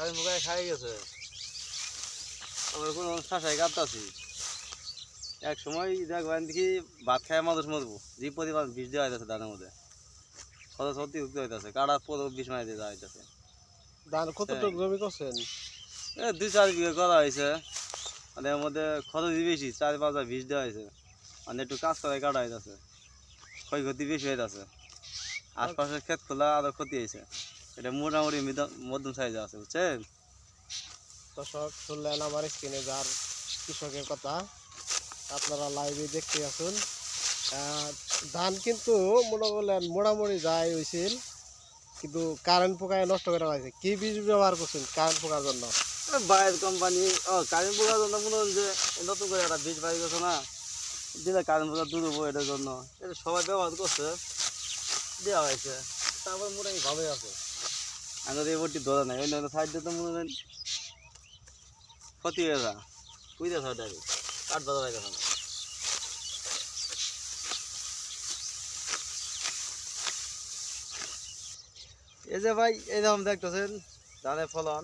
Current পোকায় খাই গেছে। আমরা কোনো শাসায় কাটতাছি এক সময় দেখ দেখবেন দেখি ভাত খায় মানুষ মরবো। যে পরিমাণ বিষ দেওয়া হইতেছে ধানের মধ্যে। কত সত্যি উঠতে হইতেছে কাটা পুরো বিষ মারি দিয়ে দেওয়া হইতেছে। ধান কতটুকু জমি করছেন? এ দুই চার বিঘা করা হয়েছে মানে এর মধ্যে খরচ বেশি চার পাঁচ হাজার বিষ দেওয়া হয়েছে মানে একটু কাজ করায় কাটা হইতেছে। ক্ষয়ক্ষতি বেশি হইতেছে। আশপাশের ক্ষেত খোলা আরও ক্ষতি হয়েছে এটা মোটামুটি মধ্যম সাইজে আছে বুঝছেন? দর্শক শুনলেন আমার স্ক্রিনে যার কৃষকের কথা আপনারা লাইভে দেখতে আসুন। ধান কিন্তু মনে করলেন মোটামুটি যায় হয়েছিল কিন্তু কারেন্ট পোকায় নষ্ট করে হয়েছে কি বীজ ব্যবহার করছেন কারেন্ট পোকার জন্য? বাইরের কোম্পানি ও কারেন্ট পোকার জন্য মনে হয় যে নতুন করে একটা বীজ বাড়ি গেছে না দিলে কারেন্ট পোকা দূর হব এটার জন্য। এটা সবাই ব্যবহার করছে দেওয়া হয়েছে। তারপর মোটামুটি ভালোই আছে। আমাদের এই ধরে নাই সাইড দিয়ে তো মনে ক্ষতি হয়ে যা এই যে ভাই, এই রকম দেখতেছেন, ধানের ফলন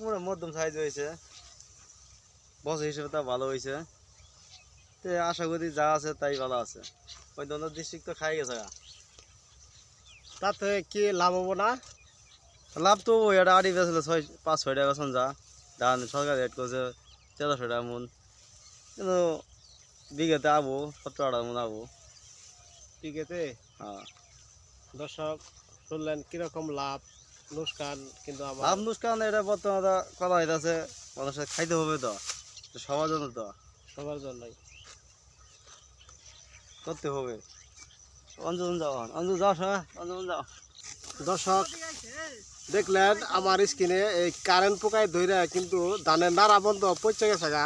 মোটা মধ্যম সাইজ হয়েছে। বছর হিসেবে তা ভালো হয়েছে। তো আশা করি যা আছে তাই ভালো আছে। ওই দন্ত ডিস্ট্রিক্ট তো খাই গেছে। তাতে কি লাভ হব না? লাভ তো একটা আড়ি বেছিল ছয় পাঁচ ছয় টাকা বেতন যা ধান সরকার রেট করছে তেরোশো টাকা মন। কিন্তু বিঘাতে আবো সত্তর আটা মন আবো। আছে হ্যাঁ। দর্শক শুনলেন কীরকম লাভ নুকসান কিন্তু আমার লাভ নুসকান এটা বর্তমানে করা হইতেছে মানুষের খাইতে হবে তো সবার জন্য তো। সবার জন্যই। করতে হবে। অঞ্জন যাও অঞ্জন যাও হ্যাঁ অঞ্জন যাও। দর্শক দেখলেন আমার স্কিনে এই কারেন্ট পোকায় ধরে কিন্তু ধানের নাড়া বন্ধ পচে গেছে গা।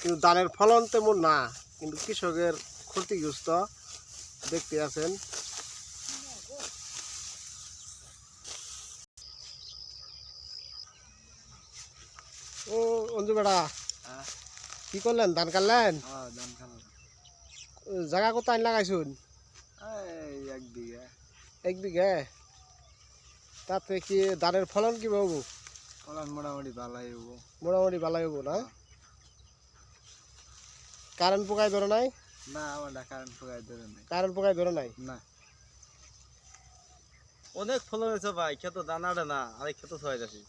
কিন্তু ধানের ফলন তেমন না কিন্তু কৃষকের ক্ষতিগ্রস্ত দেখতে আছেন। ও অঞ্জু বেড়া হ্যাঁ। কি করলেন? ধান কাটলেন? জায়গা কোথায় লাগাইছুন? এক বিঘা। এক বিঘে? তাতে কি ধানের ফলন কি পাবো ফলন মোটামুটি ভালোই হব মোটামুটি ভালো হব না? কারেন্ট পোকায় ধরে নাই? না আমার কারেন্ট পোকায় ধরে নাই। কারেন্ট পোকায় ধরে নাই? না। অনেক ফলন হয়েছে ভাই খেতো দানাটা না আরেক খেতো ছয় যাচ্ছি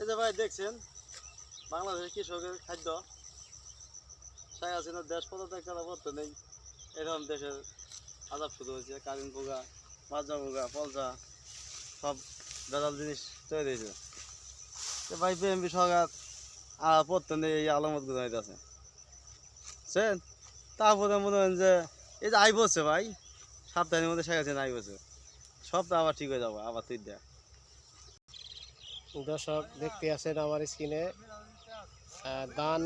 এই যে ভাই দেখছেন বাংলাদেশের কৃষকের খাদ্য? সাই আছে না, দেশ পদার্থ একটা করতে নেই। এরকম দেশের আজাব শুরু হয়েছে, কারেন্ট পোকা মাজা পোকা পলসা, সব বেজাল জিনিস তৈরি হয়েছে। তো ভাই বিএমপি সরকার আর পড়তে নেই, এই আলামতগুলো হইতেছে। বুঝছেন? তারপরে মনে হয় যে, এই যে আই বসছে ভাই সপ্তাহের মধ্যে শেখ হাসিনা আই বসে সবটা আবার ঠিক হয়ে যাব, আবার তুই দেখ দর্শক, দেখতে আছেন আমার স্ক্রিনে ধান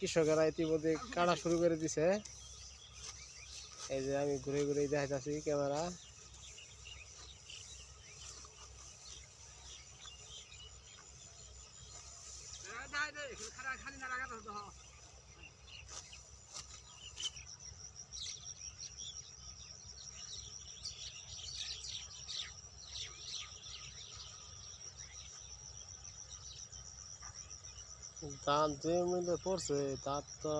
কৃষকেরা ইতিমধ্যে কাটা শুরু করে দিছে। এই যে আমি ঘুরে ঘুরে দেখাচ্ছি ক্যামেরা। ধান যে মূল্যে পড়ছে তার তো